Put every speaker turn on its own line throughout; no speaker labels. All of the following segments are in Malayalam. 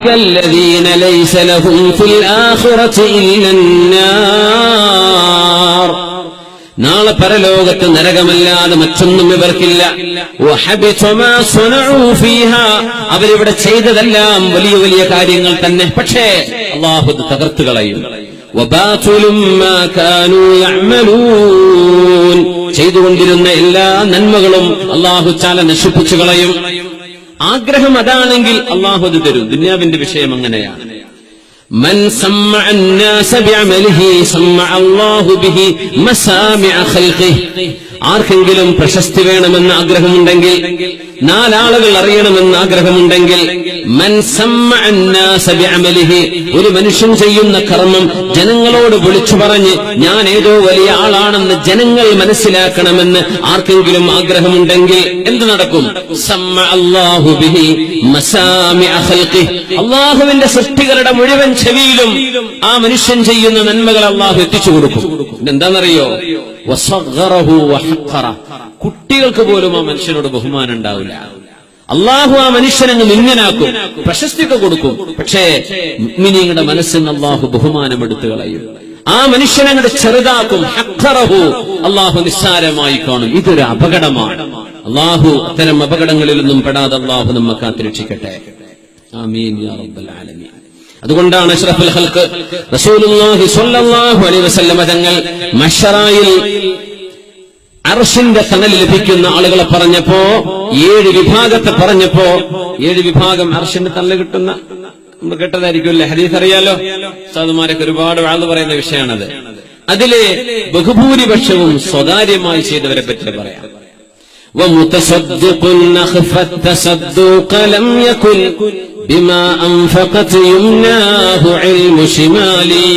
الذين ليس لهم في الآخرة إلا النار നാളെ പരലോകത്ത് നരകമല്ലാതെ മറ്റൊന്നും ഇവർക്കില്ല വഹബിത മാ സ്വനഉ ഫീഹാ. അവരിവിടെ ചെയ്തതെല്ലാം വലിയ വലിയ കാര്യങ്ങൾ തന്നെ പക്ഷേ അള്ളാഹു ഇത് തകർത്തു കളയും വബാതുലും മാ കാനൂ യഅമലൂൻ. ചെയ്തുകൊണ്ടിരുന്ന എല്ലാ നന്മകളും അള്ളാഹു ചാല നശിപ്പിച്ചു കളയും ആഗ്രഹം അതാണെങ്കിൽ അള്ളാഹു അത് തരും ദുന്യാവിന്റെ വിഷയം അങ്ങനെയാണ് من سمع الناس بعمله سمع الله به مسامع خلقه ആർക്കെങ്കിലും പ്രശസ്തി വേണമെന്ന് ആഗ്രഹമുണ്ടെങ്കിൽ നാലാളുകൾ അറിയണമെന്ന് ആഗ്രഹമുണ്ടെങ്കിൽ ഒരു മനുഷ്യൻ ചെയ്യുന്ന കർമ്മം ജനങ്ങളോട് വിളിച്ചു പറഞ്ഞ് ഞാൻ ഏതോ വലിയ ആളാണെന്ന് ജനങ്ങൾ മനസ്സിലാക്കണമെന്ന് ആർക്കെങ്കിലും ആഗ്രഹമുണ്ടെങ്കിൽ എന്ത് നടക്കും? അള്ളാഹുവിന്റെ സൃഷ്ടികളുടെ മുഴുവൻ ചെവിയിലും ആ മനുഷ്യൻ ചെയ്യുന്ന നന്മകൾ അള്ളാഹു എത്തിച്ചു കൊടുക്കും. എന്താണെന്നറിയോ. കുട്ടികൾക്ക് പോലും ആ മനുഷ്യനോട് ബഹുമാനം ഉണ്ടാവില്ല. അള്ളാഹു ആ മനുഷ്യനെ നിങ്ങനാക്കും പ്രശസ്തിയൊക്കെ കൊടുക്കും. പക്ഷേ മിനിങ്ങളുടെ മനസ്സിൽ അള്ളാഹു ബഹുമാനം എടുത്തു കളയും. ആ മനുഷ്യനങ്ങട് ചെറുതാക്കും. അള്ളാഹു നിസ്സാരമായി കാണും. ഇതൊരു അപകടമാണ്. അള്ളാഹു അത്തരം അപകടങ്ങളിലൊന്നും പെടാതെ അള്ളാഹു നമ്മെ കാത്തിരക്ഷിക്കട്ടെ. ആമീൻ യാ റബ്ബൽ ആലമീൻ. അതുകൊണ്ടാണ് അഷ്റഫുൽ ഹൽക്ക് റസൂലുള്ളാഹി സ്വല്ലല്ലാഹു അലൈഹി വസല്ലമ തങ്ങൾ മഹ്ശറായിൽ അർഷിന്റെ തണൽ ലഭിക്കുന്ന ആളുകളെ പറഞ്ഞപ്പോ ഏഴ് വിഭാഗത്തെ പറഞ്ഞപ്പോ ഏഴ് വിഭാഗം അർഷിന്റെ തണൽ കിട്ടുന്ന നമ്മൾ കേട്ടതായിരിക്കുമല്ലേ ഹദീസ് അറിയാലോ സാധുമാരൊക്കെ ഒരുപാട് വാഴ്ന്നു പറയുന്ന വിഷയമാണത് അതിലെ ബഹുഭൂരിപക്ഷവും സ്വകാര്യമായി ചെയ്തവരെ പറ്റി പറയാം ومتصدق أخفى التصدق لم يكن بما أنفقت يمناه علم شمالي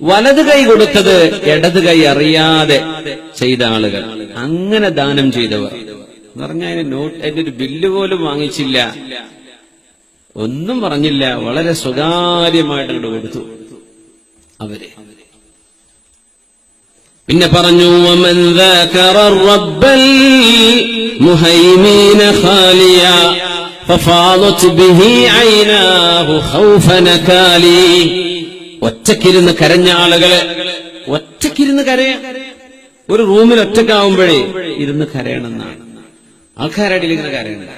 വലത് കൈ കൊടുത്തത് ഇടത് കൈ അറിയാതെ ചെയ്ത ആളുകൾ അങ്ങനെ ദാനം ചെയ്തവർ എന്ന് പറഞ്ഞാൽ അതിന് നോട്ട് അതിന്റെ ഒരു ബില്ല് പോലും വാങ്ങിച്ചില്ല ഒന്നും പറഞ്ഞില്ല വളരെ സ്വകാര്യമായിട്ട് അങ്ങോട്ട് കൊടുത്തു അവര് പിന്നെ പറഞ്ഞു ومن ذاكر الرب المهيمين خاليا ففاضت به عيناه خوف نكالي ഒറ്റക്കിരുന്ന് കരഞ്ഞ ആളുകള് ഒറ്റക്കിരുന്ന് കരയ ഒരു റൂമിൽ ഒറ്റക്കാവുമ്പോഴേ ഇരുന്ന് കരയണമെന്നാണ് ആൾക്കാരടിയിൽ ഇങ്ങനെ കരയണ്ട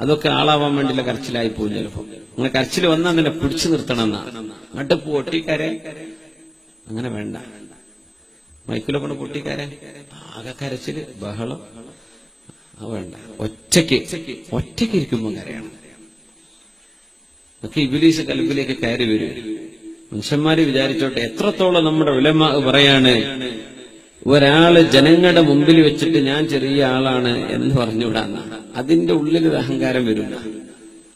അതൊക്കെ ആളാവാൻ വേണ്ടിയുള്ള കരച്ചിലായി പോകും ചിലപ്പോ അങ്ങനെ കരച്ചിൽ വന്നാൽ തന്നെ പിടിച്ചു നിർത്തണം എന്നാണ് അങ്ങോട്ട് പൊട്ടിക്കര അങ്ങനെ വേണ്ട മൈക്കിലെ കൊണ്ട് പൊട്ടിക്കാരെ ആകെ കരച്ചില് ബഹളം അത് വേണ്ട ഒറ്റയ്ക്ക് ഒറ്റയ്ക്ക് ഇരിക്കുമ്പോൾ കരയണം ഒക്കെ ഇബിലീസ് കൽബിലേക്ക് കയറി വരും. മനുഷ്യന്മാര് വിചാരിച്ചോട്ടെ എത്രത്തോളം നമ്മുടെ വിലമ പറയാണ് ഒരാൾ ജനങ്ങളുടെ മുമ്പിൽ വെച്ചിട്ട് ഞാൻ ചെറിയ ആളാണ് എന്ന് പറഞ്ഞുവിടാന്ന. അതിന്റെ ഉള്ളിൽ ഒരു അഹങ്കാരം വരും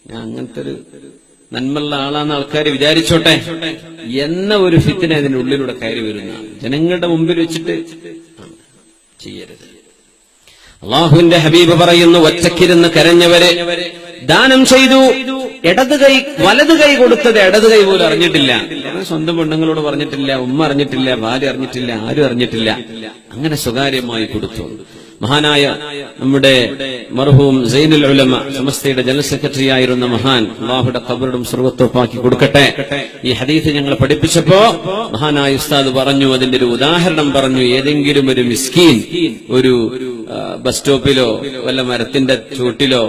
ഞാൻ അങ്ങനത്തെ ഒരു നന്മയുള്ള ആളാന്ന് ആൾക്കാർ വിചാരിച്ചോട്ടെ എന്ന ഒരു ഫിത്തിനെ അതിന്റെ ഉള്ളിലൂടെ കയറി വരുന്ന. ജനങ്ങളുടെ മുമ്പിൽ വെച്ചിട്ട് ചെയ്യരുത്. അള്ളാഹുവിന്റെ ഹബീബ് പറയുന്നു ഒറ്റക്കിരുന്ന് കരഞ്ഞവര് ദാനം ചെയ്തു ഇടത് കൈ വലത് കൈ കൊടുത്തത് ഇടത് കൈ പോലും അറിഞ്ഞിട്ടില്ല. സ്വന്തം പെണ്ണുങ്ങളോട് പറഞ്ഞിട്ടില്ല ഉമ്മ അറിഞ്ഞിട്ടില്ല ഭാര്യ അറിഞ്ഞിട്ടില്ല ആരും അറിഞ്ഞിട്ടില്ല. അങ്ങനെ സ്വകാര്യമായി കൊടുത്തു. മഹാനായ നമ്മുടെ മർഹൂം സൈനുൽ ഉലമ സമസ്തയുടെ ജനറൽ സെക്രട്ടറി ആയിരുന്ന മഹാൻ അള്ളാഹുടെ കബറും സർവത്വപ്പാക്കി കൊടുക്കട്ടെ. ഈ ഹദീസ് ഞങ്ങൾ പഠിപ്പിച്ചപ്പോ മഹാനായ ഉസ്താദ് പറഞ്ഞു അതിന്റെ ഒരു ഉദാഹരണം പറഞ്ഞു ഏതെങ്കിലും ഒരു മിസ്കീൻ ഒരു ബസ് സ്റ്റോപ്പിലോ വല്ല മരത്തിന്റെ ചൂട്ടിലോ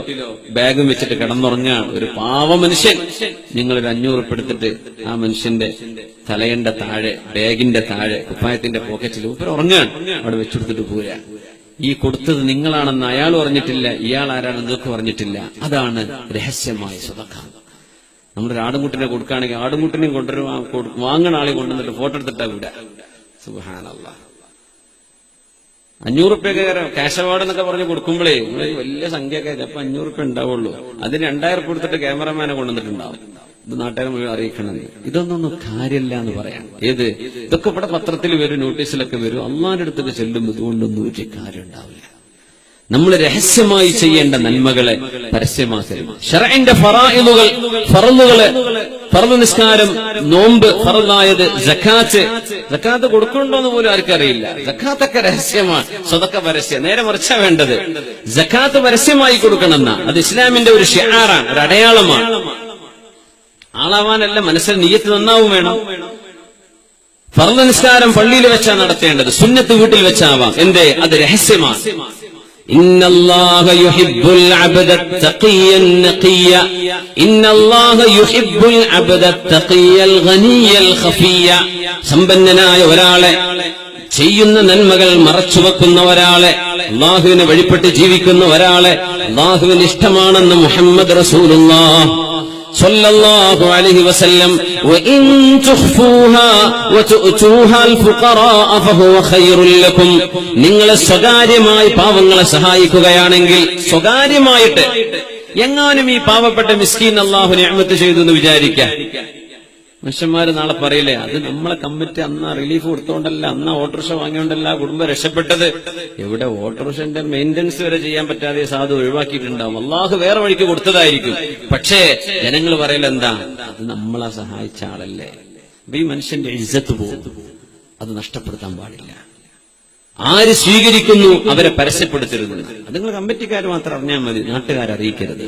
ബാഗും വെച്ചിട്ട് കിടന്നുറങ്ങുകയാണ്. ഒരു പാവ മനുഷ്യൻ. നിങ്ങൾ ഒരു അഞ്ഞൂറ് എടുത്തിട്ട് ആ മനുഷ്യന്റെ തലയന്റെ താഴെ ബാഗിന്റെ താഴെ കുപ്പായത്തിന്റെ പോക്കറ്റിൽ ഉപ്പര ഉറങ്ങാൻ അവിടെ വെച്ചെടുത്തിട്ട് പോരാ ഈ കൊടുത്തത് നിങ്ങളാണെന്ന് അയാൾ പറഞ്ഞിട്ടില്ല ഇയാൾ ആരാണെന്ന് നിങ്ങൾക്ക് പറഞ്ഞിട്ടില്ല. അതാണ് രഹസ്യമായ സ്വതക്ക. നമ്മളൊരു ആടുംകുട്ടിനെ കൊടുക്കുകയാണെങ്കിൽ ആടുംകുട്ടിനെയും കൊണ്ടുവരും വാങ്ങണ ആളെ കൊണ്ടുവന്നിട്ട് ഫോട്ടോ എടുത്തിട്ടാ വിടുക. സുബാനല്ല അഞ്ഞൂറ് റുപ്യൊക്കെ ക്യാഷ് അവാർഡ് എന്നൊക്കെ പറഞ്ഞ് കൊടുക്കുമ്പോഴേ നമ്മൾ വലിയ സംഖ്യയൊക്കെ ചിലപ്പോ അഞ്ഞൂറ് റുപ്യ ഉണ്ടാവുള്ളൂ. അതിന് രണ്ടായിരം റുപ്യ കൊടുത്തിട്ട് ക്യാമറമാനെ കൊണ്ടുവന്നിട്ടുണ്ടാവും. ഇത് നാട്ടുകാരെ മുഴുവൻ അറിയിക്കണമെന്ന് ഇതൊന്നും കാര്യമില്ല എന്ന് പറയാം. ഏത്? ഇതൊക്കെ ഇവിടെ പത്രത്തിൽ വരും നോട്ടീസിലൊക്കെ വരും. അമ്മാരുടെ അടുത്തൊക്കെ ചെല്ലുമ്പോൾ ഇതുകൊണ്ടൊന്നും ഒരു കാര്യം ഉണ്ടാവില്ല നമ്മൾ രഹസ്യമായി ചെയ്യേണ്ട നന്മകളെ പരസ്യമാക്കരുത്. ഷറൈന്റെ ഫറായിലുകൾ ഫറന്നുകൾ ഫറൽ നിസ്കാരം നോമ്പ് ഫറലായത് ജക്കാത്ത് ജക്കാത്ത് കൊടുക്കണ്ടോ എന്ന് പോലും ആർക്കറിയില്ല ജക്കാത്തൊക്കെ രഹസ്യമാണ്. സ്വതൊക്കെ പരസ്യം. നേരെ മറിച്ചാ വേണ്ടത്. ജക്കാത്ത് പരസ്യമായി കൊടുക്കണമെന്ന. അത് ഇസ്ലാമിന്റെ ഒരു ഷിയാറാണ് ഒരു അടയാളമാണ്. ആളാവാനല്ല മനസ്സിൽ നീയത്ത് നന്നാവും വേണം. ഫർദ് നിസ്കാരം പള്ളിയിൽ വെച്ചാ നടത്തേണ്ടത്. സുന്നത്ത് വീട്ടിൽ വെച്ചാവാം. എന്തേ? അത് രഹസ്യമാണ്. إن الله يحب العبد التقي النقي إن الله يحب العبد التقي الغني الخفي സമ്പന്നനായ ഒരാളെ ചെയ്യുന്ന നന്മകൾ മറച്ചുവെക്കുന്ന ഒരാളെ അള്ളാഹുവിനെ വഴിപ്പെട്ട് ജീവിക്കുന്ന ഒരാളെ അള്ളാഹുവിന് ഇഷ്ടമാണെന്ന് മുഹമ്മദ് റസൂലുള്ളാഹ് സല്ലല്ലാഹു അലൈഹി വസല്ലം വഇൻ تخفوها وتؤتوها الفقراء فهو خير ലക്കും നിങ്ങൾ സ്വകാര്യമായി പാവങ്ങളെ സഹായിക്കുകയാണെങ്കിൽ സ്വകാര്യമായിട്ട് എങ്ങാനും ഈ പാവപ്പെട്ട മിസ്കീൻ അള്ളാഹു നിഅമത്ത് ചെയ്തു എന്ന് വിചാരിക്കാം. മനുഷ്യന്മാര് നാളെ പറയില്ലേ അത് നമ്മളെ കമ്മിറ്റി അന്ന് റിലീഫ് കൊടുത്തോണ്ടല്ല അന്ന് ഓട്ടോറിക്ഷ വാങ്ങിയോണ്ടല്ല കുടുംബം രക്ഷപ്പെട്ടത്. എവിടെ ഓട്ടോറിക്ഷന്റെ മെയിന്റനൻസ് വരെ ചെയ്യാൻ പറ്റാതെ സാധു ഒഴിവാക്കിയിട്ടുണ്ടാവും. അള്ളാഹു വേറെ വഴിക്ക് കൊടുത്തതായിരിക്കും. പക്ഷേ ജനങ്ങൾ പറയില്ല എന്താ? അത് നമ്മളെ സഹായിച്ച ആളല്ലേ. അപ്പൊ ഈ മനുഷ്യന്റെ ഇജ്ജത്ത് പോകും അത് നഷ്ടപ്പെടുത്താൻ പാടില്ല. ആര് സ്വീകരിക്കുന്നു അവരെ പരസ്യപ്പെടുത്തരുത്. അത് നിങ്ങൾ കമ്മിറ്റിക്കാർ മാത്രം അറിഞ്ഞാൽ മതി നാട്ടുകാരെ അറിയിക്കരുത്.